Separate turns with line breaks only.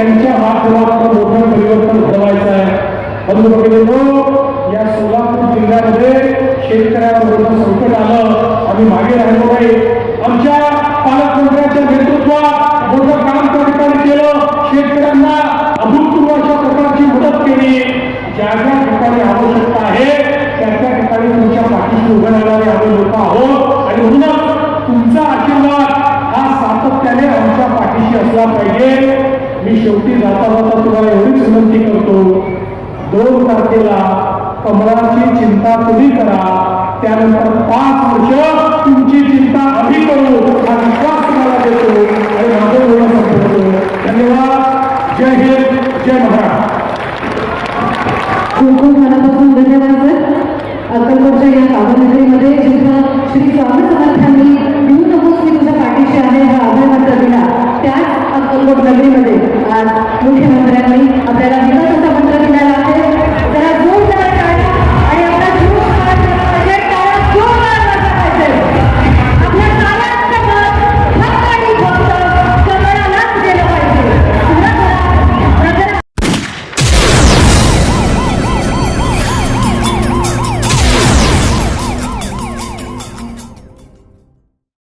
त्यांच्या हातभावाचं मोठं परिवर्तन घडवायचं आहे. म्हणून लोक या सोलापूर जिल्ह्यामध्ये शेतकऱ्यावर संकट आलं. आम्ही मागे राहिलो नाही. आमच्या पालकमंत्र्यांच्या नेतृत्वात मोठं काम त्या ठिकाणी केलं. शेतकऱ्यांना अभूतपूर्व अशा प्रकारची मदत केली. ज्या ज्या ठिकाणी आवश्यकता आहे त्या त्या ठिकाणी तुमच्या पाठीशी उभं राहणारे आम्ही लोक आहोत. आणि म्हणूनच तुमचा आशीर्वाद हा सातत्याने आमच्या पाठीशी असला पाहिजे. मी शेवटी जाता जाता तुला एवढीच विनंती करतो. दोन तारखेला कमळाची चिंता तुम्ही करा. त्यानंतर पाच वर्ष तुमची चिंता आम्ही करू. हा विश्वास तुम्हाला देतो. आणि माझं बोलणं संपवतो धन्यवाद. जय हिंद. जय महाराष्ट्र.
खूप खूप मनापासून धन्यवाद सर. अक्कलकोटच्या या कामनगरीमध्ये जिथं श्री स्वामी समर्थांनी आज मुख्यमंत्र्यांनी